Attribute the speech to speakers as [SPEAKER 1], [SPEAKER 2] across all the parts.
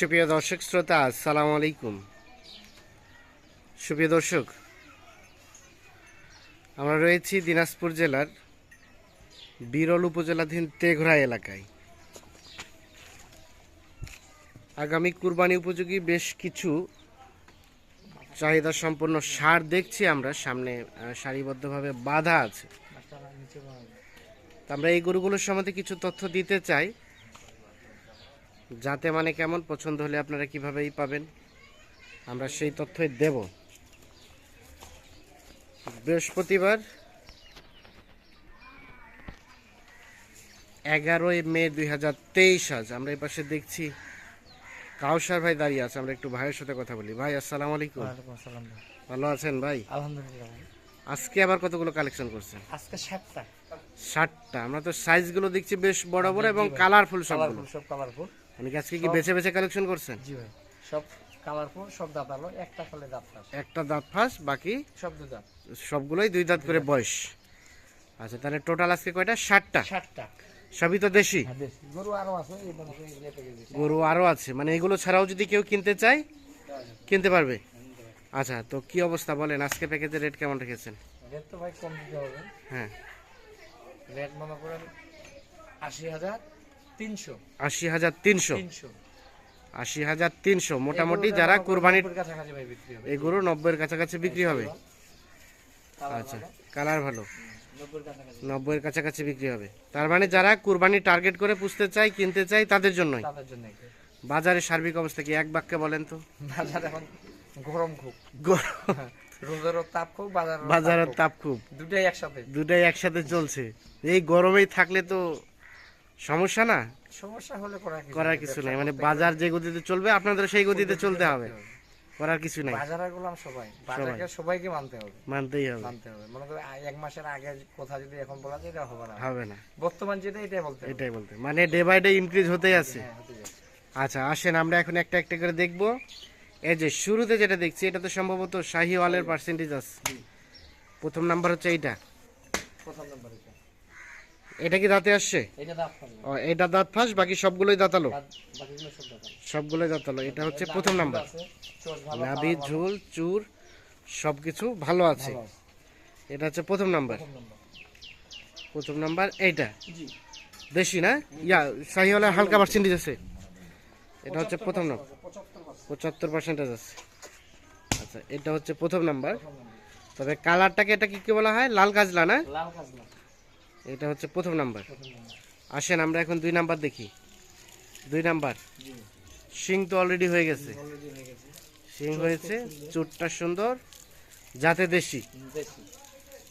[SPEAKER 1] সুপ্রিয় দর্শক, শ্রোতা, আসসালামু আলাইকুম। সুপ্রিয় দর্শক, আমরা রয়েছি দিনাজপুর জেলার বিরল উপজেলাধীন তেঘরা এলাকায়। আগামী কুরবানি উপযোগী বেশ কিছু চাহিদা সম্পন্ন সার দেখছি আমরা। সামনে সারিবদ্ধভাবে বাধা আছে। আমরা এই গরুগুলোর সম্বন্ধে কিছু তথ্য দিতে চাই। যাতে মানে কেমন পছন্দ হলে আপনারা কিভাবেই পাবেন আমরা সেই তথ্যই দেব। বৃহস্পতিবার এগারোই মে দুই হাজার তেইশ আজ। আমরা এই পাশে দেখছি কাউসার ভাই দাঁড়িয়ে আছে আমরা একটু ভাইয়ের সাথে কথা বলি। ভাই আসসালামু আলাইকুম। ভালো আছেন ভাই?
[SPEAKER 2] আলহামদুলিল্লাহ
[SPEAKER 1] আজকে আবার কতগুলো কালেকশন করছেন?
[SPEAKER 2] আজকে সাতটা।
[SPEAKER 1] ষাটটা আমরা তো সাইজগুলো দেখছি বেশ বড় বড় এবং কালারফুল সবগুলো।
[SPEAKER 2] কালারফুল সব কালারফুল
[SPEAKER 1] মানে আজকে কি বেছে বেছে কালেকশন করছেন?
[SPEAKER 2] জি ভাই সব কালারফুল সব দাঁত আলো একটা ফলে দাঁত ফাঁস।
[SPEAKER 1] একটা দাঁত ফাঁস বাকি
[SPEAKER 2] সব দু দাঁত।
[SPEAKER 1] সবগুলোই দুই দাঁত করে বয়স। আচ্ছা তাহলে টোটাল আজকে কয়টা? ষাটটা
[SPEAKER 2] ষাটটা
[SPEAKER 1] সবই তো দেশি?
[SPEAKER 2] হ্যাঁ, গরু আরও আছে মনে।
[SPEAKER 1] গরু আরও আছে মানে এগুলো ছাড়াও যদি কেউ কিনতে চায় কিনতে পারবে। আচ্ছা তো কি অবস্থা বলেন? আজকে প্যাকেজের রেট কেমন রেখেছেন?
[SPEAKER 2] রেট তো ভাই কম দিতে হবে।
[SPEAKER 1] হ্যাঁ।
[SPEAKER 2] রেট মনে করেন আশি হাজার তিনশো।
[SPEAKER 1] আশি হাজার তিনশো। আশি হাজার তিনশো। মোটামুটি যারা কোরবানির এই গরু নব্বইয়ের কাছাকাছি বিক্রি হবে। আচ্ছা কালার ভালো।
[SPEAKER 2] নব্বইয়ের কাছাকাছি।
[SPEAKER 1] বিক্রি হবে। তার মানে যারা কুরবানি টার্গেট করে পুষতে চায় কিনতে চায় তাদের জন্যই। বাজারের সার্বিক অবস্থা কি? এক বাক্যে বলেন তো।
[SPEAKER 2] বাজার এখন গরম খুব।
[SPEAKER 1] গরম।
[SPEAKER 2] তাপ খুব বাজার
[SPEAKER 1] বাজারের তাপ খুব।
[SPEAKER 2] দুটাই একসাথে।
[SPEAKER 1] দুটাই একসাথে চলছে। এই গরমেই থাকলে তো সমস্যা না?
[SPEAKER 2] সমস্যা হলে করার কিছু নেই।
[SPEAKER 1] মানে বাজার যে গতিতে চলবে আপনাদের সেই গতিতে চলতে হবে। করার কিছু নাই।
[SPEAKER 2] বাজার আর গোলাম সবাই। বাজারকে সবাইকে মানতে হবে।
[SPEAKER 1] মানতেই হবে।
[SPEAKER 2] মানতে হবে। মনে করো এক মাসের আগে কথা যদি এখন বলা যায় এটা হবে না।
[SPEAKER 1] হবে না।
[SPEAKER 2] বর্তমান যেটা এটাই বলতে
[SPEAKER 1] এটাই বলতে মানে ডে বাই ডে ইনক্রিজ হতেই আছে। আচ্ছা আসেন আমরা এখন একটা একটা করে দেখব। এই যে শুরুতে যেটা দেখছি এটা তো সম্ভবত শাহি ওয়ালের পার্সেন্টেজ আছে। প্রথম নাম্বার হচ্ছে এইটা।
[SPEAKER 2] প্রথম নম্বর এটা
[SPEAKER 1] এটা কি দাঁতে আসছে?
[SPEAKER 2] এটা দাঁত
[SPEAKER 1] ও এটা দাঁত ফাঁস বাকি সবগুলোই দাঁতালো?
[SPEAKER 2] সব
[SPEAKER 1] সবগুলোই দাঁতালো। এটা হচ্ছে প্রথম নাম্বার। নাভি ঝুল চুর সবকিছু ভালো আছে।
[SPEAKER 2] ভালো আছে।
[SPEAKER 1] এটা হচ্ছে প্রথম নাম্বার।
[SPEAKER 2] প্রথম নাম্বার।
[SPEAKER 1] এইটা? দেশি না? ইয়া শাহিওয়ালের হালকা পার্সেন্টেজ আছে এটা হচ্ছে প্রথম নাম্বার।
[SPEAKER 2] পঁচাত্তর
[SPEAKER 1] পার্সেন্টেজ আছে। আচ্ছা এটা হচ্ছে প্রথম নাম্বার। তবে কালারটাকে এটা কি কি বলা হয়? লাল কাজলা না? এটা হচ্ছে প্রথম নাম্বার। আসেন আমরা এখন দুই নাম্বার দেখি। দুই নাম্বার। শিং তো অলরেডি হয়ে গেছে। শিং হয়েছে চুটটা সুন্দর যাতে দেশি।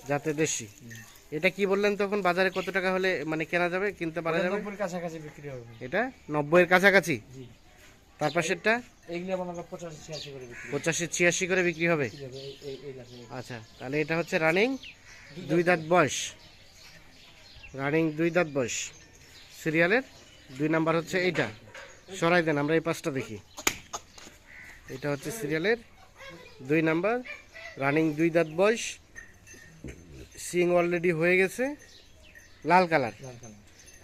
[SPEAKER 1] যাতে দেশি। এটা কি বললেন তখন? বাজারে কত টাকা হলে মানে কেনা যাবে কিনতে পারা যাবে?
[SPEAKER 2] নব্বইয়ের কাছাকাছি বিক্রি হবে।
[SPEAKER 1] এটা? নব্বইয়ের কাছাকাছি?
[SPEAKER 2] জি।
[SPEAKER 1] তার পাশেরটা?
[SPEAKER 2] পঁচাশি ছিয়াশি করে বিক্রি
[SPEAKER 1] হবে। আচ্ছা তাহলে এটা হচ্ছে রানিং। দুই দাঁত বয়স। রানিং দুই দাঁত বয়স। সিরিয়ালের দুই নাম্বার হচ্ছে এইটা। সরাই দেন আমরা এই পাঁচটা দেখি। এটা হচ্ছে সিরিয়ালের দুই নাম্বার রানিং দুই দাঁত বয়স। সিং অলরেডি হয়ে গেছে। লাল কালার।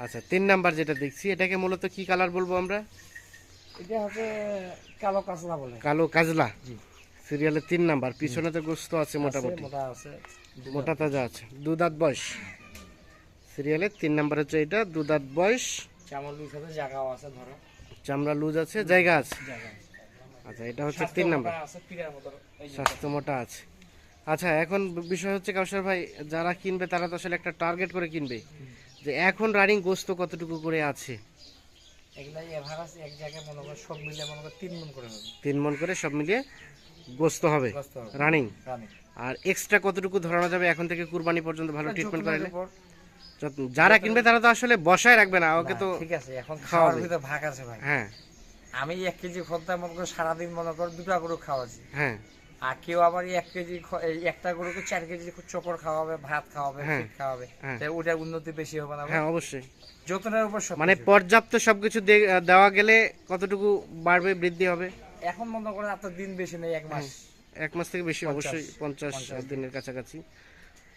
[SPEAKER 1] আচ্ছা তিন নাম্বার যেটা দেখছি এটাকে মূলত কি কালার বলব আমরা?
[SPEAKER 2] এটা হচ্ছে কালো কাঁচলা বলে।
[SPEAKER 1] কালো কাজলা। সিরিয়ালের তিন নাম্বার পিছনে তো গোস্ত আছে মোটামুটি।
[SPEAKER 2] মোটা
[SPEAKER 1] মোটা তাজা আছে। দু দাঁত বয়স। সিরিয়ালের তিন নাম্বার হচ্ছে এটা দু দাঁত বয়স।
[SPEAKER 2] চামল লুজ আছে জায়গাও আছে ধরো।
[SPEAKER 1] চামড়া লুজ আছে জায়গা আছে। আচ্ছা এটা হচ্ছে তিন নাম্বার। স্বাস্থ্য মোটা আছে। আচ্ছা এখন বিষয় হচ্ছে কাউসার ভাই যারা কিনবে তারা তো আসলে একটা টার্গেট করে কিনবে। যে এখন রানিং গোস্ত কতটুকু করে আছে?
[SPEAKER 2] এগুলা এভারেজ এক জায়গায় মনে করো সব মিলে মনে করো তিন মন করে হবে।
[SPEAKER 1] তিন মন করে সব মিলিয়ে গোস্ত হবে রানিং আর এক্সট্রা কতটুকু ধরানো যাবে এখন থেকে কুরবানি পর্যন্ত ভালো ট্রিটমেন্ট করালে? যারা কিনবে তারা তো আসলে বসায় রাখবে না ওকে তো
[SPEAKER 2] ঠিক আছে এখন খাওয়ার ভিতরে ভাগ আছে ভাই।
[SPEAKER 1] হ্যাঁ।
[SPEAKER 2] আমি এক কেজি খদ্দা মনে করো সারাদিন মনে করো দুটা গরু খাওয়াছি
[SPEAKER 1] হ্যাঁ।
[SPEAKER 2] আর কেউ আবার এক কেজি একটা গরুকে চার কেজি চকর খাওয়াবে ভাত খাওয়াবে
[SPEAKER 1] হ্যাঁ।
[SPEAKER 2] খাওয়াবে।
[SPEAKER 1] হ্যাঁ।
[SPEAKER 2] তাই ওটার উন্নতি বেশি হবে না
[SPEAKER 1] হ্যাঁ অবশ্যই।
[SPEAKER 2] যত্নের উপর
[SPEAKER 1] মানে পর্যাপ্ত সবকিছু দেওয়া গেলে কতটুকু বাড়বে বৃদ্ধি হবে?
[SPEAKER 2] এখন মনে করেন আপনার দিন বেশি নেই এক মাস।
[SPEAKER 1] এক মাস থেকে বেশি অবশ্যই পঞ্চাশ দিনের কাছাকাছি।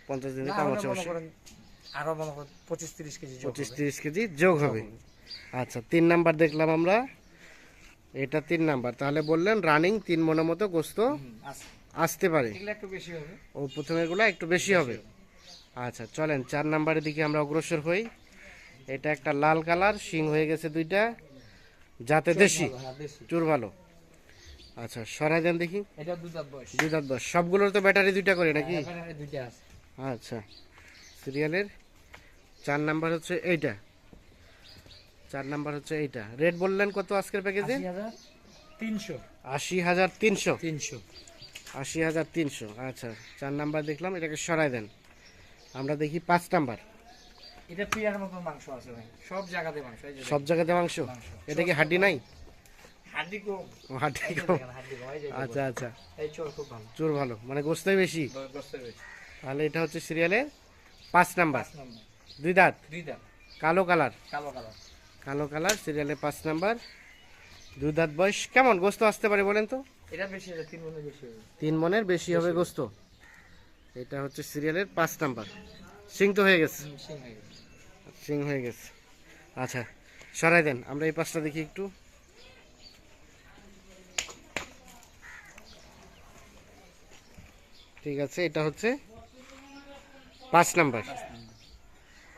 [SPEAKER 1] পঞ্চাশ দিনের কম আছে অবশ্যই
[SPEAKER 2] আরও মনে করেন পঁচিশ তিরিশ কেজি
[SPEAKER 1] পঁচিশ। তিরিশ কেজি যোগ হবে। আচ্ছা তিন নাম্বার দেখলাম আমরা। এটা তিন নাম্বার। তাহলে বললেন রানিং তিন মনের মতো গোস্ত আসতে পারে।
[SPEAKER 2] একটু বেশি হবে।
[SPEAKER 1] ও প্রথমেরগুলো একটু বেশি হবে। আচ্ছা চলেন চার নাম্বারের দিকে আমরা অগ্রসর হই। এটা একটা লাল কালার শিং হয়ে গেছে দুইটা। যাতে দেশি
[SPEAKER 2] হ্যাঁ
[SPEAKER 1] চুর ভালো আচ্ছা সরাই দেন দেখি।
[SPEAKER 2] দাঁত বয়স।
[SPEAKER 1] দুই বস সবগুলোর তো ব্যাটারি দুইটা করে নাকি?
[SPEAKER 2] আছে।
[SPEAKER 1] আচ্ছা। সিরিয়ালের। চার নাম্বার হচ্ছে এইটা। চার নাম্বার হচ্ছে এইটা। রেট বললেন কত আজকের প্যাকেজে
[SPEAKER 2] তিনশো।
[SPEAKER 1] আশি হাজার তিনশো।
[SPEAKER 2] তিনশো।
[SPEAKER 1] আশি হাজার তিনশো। আচ্ছা চার নাম্বার দেখলাম এটাকে সরাই দেন। আমরা দেখি পাঁচ নাম্বার।
[SPEAKER 2] এটা পিয়ার মতো মাংস আছে ভাই। সব জায়গাতে মাংস
[SPEAKER 1] সব জায়গাতে মাংস। এটা কি হাড্ডি নাই?
[SPEAKER 2] হাড্ডি কম।
[SPEAKER 1] হাড্ডি আচ্ছা আচ্ছা।
[SPEAKER 2] এই চোর খুব ভালো।
[SPEAKER 1] চোর ভালো মানে গোস্তই বেশি।
[SPEAKER 2] দ- বেশি।
[SPEAKER 1] তাহলে এটা হচ্ছে সিরিয়ালের পাঁচ নাম্বার। দুই দাঁত?
[SPEAKER 2] দুই দাম
[SPEAKER 1] কালো কালার?
[SPEAKER 2] কালো কালার।
[SPEAKER 1] কালো কালার সিরিয়ালের পাঁচ নাম্বার। দুই দাঁত বয়স কেমন? গোস্ত আসতে পারে বলেন তো?
[SPEAKER 2] এটা বেশি তিন গুণে বেশি হবে।
[SPEAKER 1] তিন মনের বেশি হবে গোস্ত? এটা হচ্ছে সিরিয়ালের পাঁচ নাম্বার। সিং তো হয়ে গেছে।
[SPEAKER 2] সিং হয়ে গেছে।
[SPEAKER 1] আচ্ছা সরাই দেন। আমরা এই পাঁচটা দেখি একটু। ঠিক আছে এটা হচ্ছে পাঁচ নাম্বার।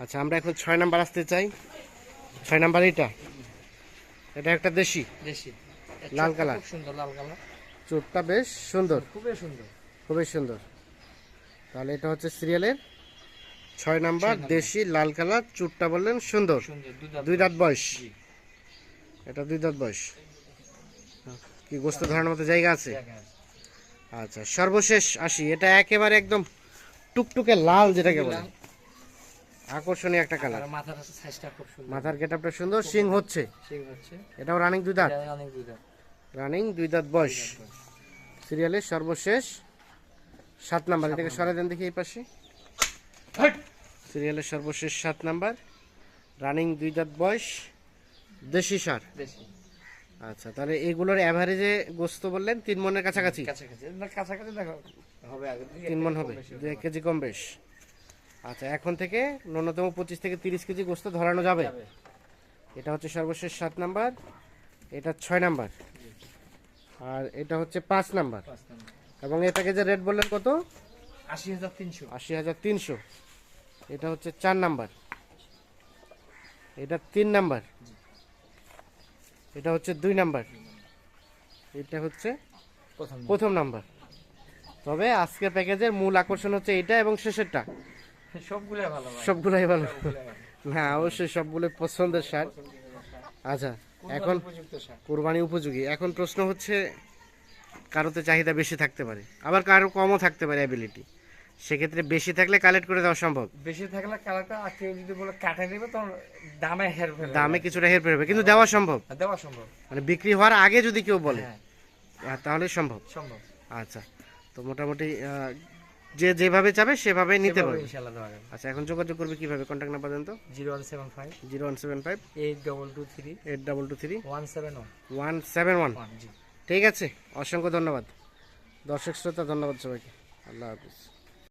[SPEAKER 1] আচ্ছা আমরা এখন ছয় নাম্বার আসতে চাই। ছয় নাম্বার এটা এটা একটা দেশি?
[SPEAKER 2] দেশি।
[SPEAKER 1] লাল কালার।
[SPEAKER 2] খুব সুন্দর লাল কালার।
[SPEAKER 1] চোটটা বেশ সুন্দর।
[SPEAKER 2] খুবই সুন্দর।
[SPEAKER 1] খুবই সুন্দর। তাহলে এটা হচ্ছে সিরিয়ালের ছয় নাম্বার দেশি লাল কালার চুটটা বললেন সুন্দর।
[SPEAKER 2] দুই দাঁত
[SPEAKER 1] বয়স। এটা দুই দাঁত বয়স। কি গোস্ত ধরানোর মতো জায়গা আছে। আচ্ছা সর্বশেষ আসি। এটা একেবারে একদম টুকটুকে লাল যেটাকে বলে। আকর্ষণীয় একটা কালার।
[SPEAKER 2] মাথার সাইজটা খুব সুন্দর।
[SPEAKER 1] মাথার গেটআপটা সুন্দর সিং হচ্ছে।
[SPEAKER 2] সিং হচ্ছে।
[SPEAKER 1] এটাও রানিং দুই দাঁত।
[SPEAKER 2] অনেক দুই দাঁত।
[SPEAKER 1] রানিং দুই দাঁত বয়স। সিরিয়ালের সর্বশেষ সাত নাম্বার। এটাকে সরাই দেন দেখি এই পাশে! সিরিয়ালের সর্বশেষ সাত নাম্বার। রানিং দুই দাঁত বয়স। দেশি সার।
[SPEAKER 2] দেশি।
[SPEAKER 1] আচ্ছা তাহলে এগুলোর অ্যাভারেজে গোস্ত বললেন তিন মনের কাছাকাছি?
[SPEAKER 2] কাছাকাছি। না কাছাকাছি দেখো হবে আগে
[SPEAKER 1] তিন মন হবে দু এক কেজি কম বেশ। আচ্ছা এখন থেকে ন্যূনতম পঁচিশ থেকে তিরিশ কেজি গোস্ত ধরানো যাবে।
[SPEAKER 2] যাবে।
[SPEAKER 1] এটা হচ্ছে সর্বশেষ সাত নাম্বার এটা ছয় নাম্বার আর এটা হচ্ছে পাঁচ নাম্বার। এবং এটাকে যে রেট বললেন কত?
[SPEAKER 2] আশি হাজার তিনশো।
[SPEAKER 1] আশি হাজার তিনশো। এটা হচ্ছে চার নাম্বার। এটা তিন নাম্বার। এটা হচ্ছে দুই নাম্বার। এটা হচ্ছে
[SPEAKER 2] প্রথম
[SPEAKER 1] নাম্বার। তবে আজকের প্যাকেজের মূল আকর্ষণ হচ্ছে এটা এবং শেষেরটা। সবগুলোই ভালো
[SPEAKER 2] সবগুলাই ভালো।
[SPEAKER 1] না অবশ্যই সবগুলো পছন্দের সার আচ্ছা এখন কোরবানি উপযোগী। এখন প্রশ্ন হচ্ছে কারোতে চাহিদা বেশি থাকতে পারে আবার কারও কমও থাকতে পারে অ্যাবিলিটি সেক্ষেত্রে বেশি থাকলে কালেক্ট করে দেওয়া সম্ভব।
[SPEAKER 2] বেশি থাকলে কালারটা আর কেউ যদি বলে কাটে দেবে তখন দামে হের ফেলে
[SPEAKER 1] দামে কিছুটা হেরফের হবে কিন্তু দেওয়া সম্ভব।
[SPEAKER 2] দেওয়া সম্ভব।
[SPEAKER 1] মানে বিক্রি হওয়ার আগে যদি কেউ বলে
[SPEAKER 2] হ্যাঁ।
[SPEAKER 1] তাহলে সম্ভব।
[SPEAKER 2] সম্ভব।
[SPEAKER 1] আচ্ছা তো মোটামুটি যে যেভাবে চাবে সেভাবে নিতে পারবে। আচ্ছা এখন যোগাযোগ করবে কীভাবে? কন্ট্যাক্ট নাম্বার দেন তো।
[SPEAKER 2] Zero one seven five.
[SPEAKER 1] Zero one seven five.
[SPEAKER 2] Eight double two three.
[SPEAKER 1] Eight double two three.
[SPEAKER 2] One seven one.
[SPEAKER 1] One seven one. ঠিক আছে অসংখ্য ধন্যবাদ। দর্শক শ্রোতা ধন্যবাদ সবাইকে। আল্লাহ হাফিজ।